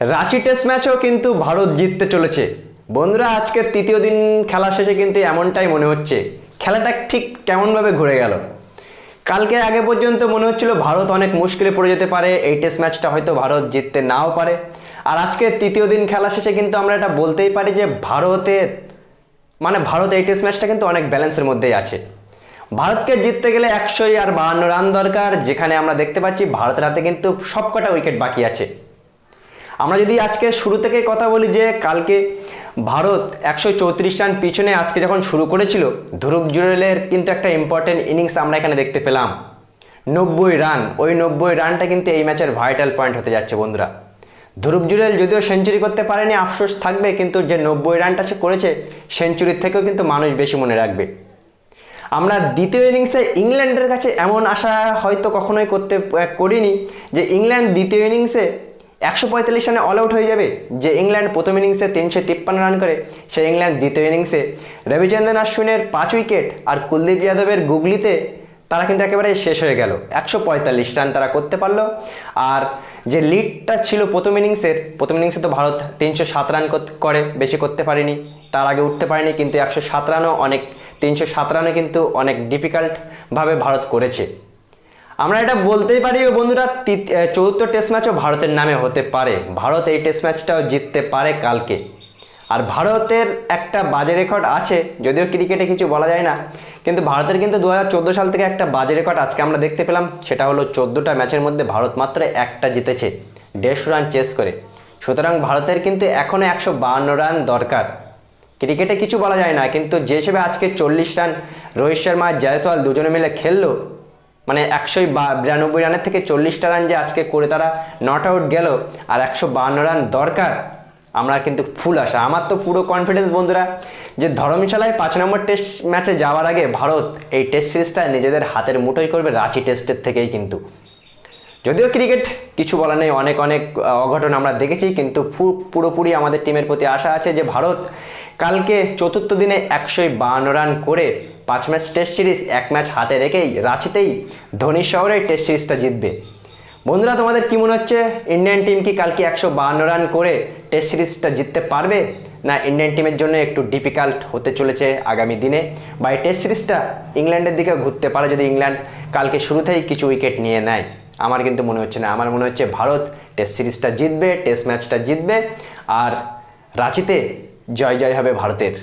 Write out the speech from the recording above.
Ranchi test ম্যাচও কিন্তু ভারত জিততে চলেছে। বন্ধুরা, আজকের তৃতীয় দিন খেলা শেষে কিন্তু এমনটাই মনে হচ্ছে। খেলাটা ঠিক কেমনভাবে ঘুরে গেল? কালকে আগে পর্যন্ত মনে হচ্ছিল ভারত অনেক মুশকিলে পড়ে যেতে পারে, এই টেস্ট ম্যাচটা হয়তো ভারত জিততে নাও পারে। আর আজকে তৃতীয় দিন খেলা শেষে কিন্তু আমরা এটা বলতেই পারি যে ভারতের মানে ভারত এই টেস্ট ম্যাচটা কিন্তু অনেক ব্যালেন্সের মধ্যেই আছে। ভারতকে জিততে গেলে একশোই আর বাহান্ন রান দরকার, যেখানে আমরা দেখতে পাচ্ছি ভারতের হাতে কিন্তু সবকটা উইকেট বাকি আছে। আমরা যদি আজকে শুরু থেকে কথা বলি যে কালকে ভারত একশো চৌত্রিশ রান পিছনে আজকে যখন শুরু করেছিল, ধ্রুব জুরেলের কিন্তু একটা ইম্পর্টেন্ট ইনিংস আমরা এখানে দেখতে পেলাম। নব্বই রান, ওই নব্বই রানটা কিন্তু এই ম্যাচের ভাইটাল পয়েন্ট হতে যাচ্ছে বন্ধুরা। ধ্রুব জুরেল যদিও সেঞ্চুরি করতে পারেনি, আফসোস থাকবে, কিন্তু যে নব্বই রানটা সে করেছে সেঞ্চুরির থেকেও কিন্তু মানুষ বেশি মনে রাখবে। আমরা দ্বিতীয় ইনিংসে ইংল্যান্ডের কাছে এমন আশা হয়তো কখনোই করতে, করিনি যে ইংল্যান্ড দ্বিতীয় ইনিংসে একশো পঁয়তাল্লিশ রানে অল আউট হয়ে যাবে, যে ইংল্যান্ড প্রথম ইনিংসে তিনশো তিপ্পান্ন রান করে, সেই ইংল্যান্ড দ্বিতীয় ইনিংসে রবিচন্দ্রন অশ্বিনের পাঁচ উইকেট আর কুলদীপ যাদবের গুগলিতে তারা কিন্তু একেবারে শেষ হয়ে গেল। একশো পঁয়তাল্লিশ রান তারা করতে পারল। আর যে লিডটা ছিল প্রথম ইনিংসের প্রথম ইনিংসে তো ভারত তিনশো সাত রান করে বেশি করতে পারেনি। তার আগে উঠতে পারেনি, কিন্তু একশো সাত রানও অনেক, তিনশো সাত রানে কিন্তু অনেক ডিফিকাল্টভাবে ভারত করেছে। আমরা এটা বলতেই পারি বন্ধুরা চতুর্থ টেস্ট ম্যাচও ভারতের নামে হতে পারে। ভারত এই টেস্ট ম্যাচটাও জিততে পারে কালকে। আর ভারতের একটা বাজে রেকর্ড আছে, যদিও ক্রিকেটে কিছু বলা যায় না, কিন্তু ভারতের কিন্তু দু হাজার চোদ্দ সাল থেকে একটা বাজে রেকর্ড আজকে আমরা দেখতে পেলাম। সেটা হলো চোদ্দোটা ম্যাচের মধ্যে ভারত মাত্র একটা জিতেছে, দেড়শো রান চেস করে। সুতরাং ভারতের কিন্তু এখনও একশো রান দরকার। ক্রিকেটে কিছু বলা যায় না, কিন্তু যে হিসেবে আজকে চল্লিশ রান, রোহিত শর্মা জয়সওয়াল দুজনে মিলে খেললো মানে একশো বিরানব্বই রানের থেকে চল্লিশটা রান যে আজকে করে তারা নট আউট গেল আর একশো বান্ন রান দরকার, আমরা কিন্তু ফুল আসা আমার তো পুরো কনফিডেন্স বন্ধুরা যে ধর্মশালায় পাঁচ নম্বর টেস্ট ম্যাচে যাওয়ার আগে ভারত এই টেস্ট সিরিজটা নিজেদের হাতের মুঠোই করবে, রাঁচি টেস্টের থেকেই কিন্তু। যদিও ক্রিকেট কিছু বলার নেই, অনেক অনেক অঘটন আমরা দেখেছি, কিন্তু পুরোপুরি আমাদের টিমের প্রতি আশা আছে যে ভারত কালকে চতুর্থ দিনে একশোই বাহান্ন রান করে পাঁচ ম্যাচ টেস্ট সিরিজ, এক ম্যাচ হাতে রেখেই রাঁচিতেই ধোনি শহরে টেস্ট সিরিজটা জিতবে। বন্ধুরা, তোমাদের কী মনে হচ্ছে? ইন্ডিয়ান টিম কি কালকে একশো বাহান্ন রান করে টেস্ট সিরিজটা জিততে পারবে? না, ইন্ডিয়ান টিমের জন্য একটু ডিফিকাল্ট হতে চলেছে আগামী দিনে? বা এই টেস্ট সিরিজটা ইংল্যান্ডের দিকে ঘুরতে পারে যদি ইংল্যান্ড কালকে শুরুতেই কিছু উইকেট নিয়ে নেয়। আমার কিন্তু মনে হচ্ছে না। আমার মনে হচ্ছে ভারত টেস্ট সিরিজটা জিতবে টেস্ট ম্যাচটা জিতবে, আর রাঁচিতে জয় জয় হবে ভারতের।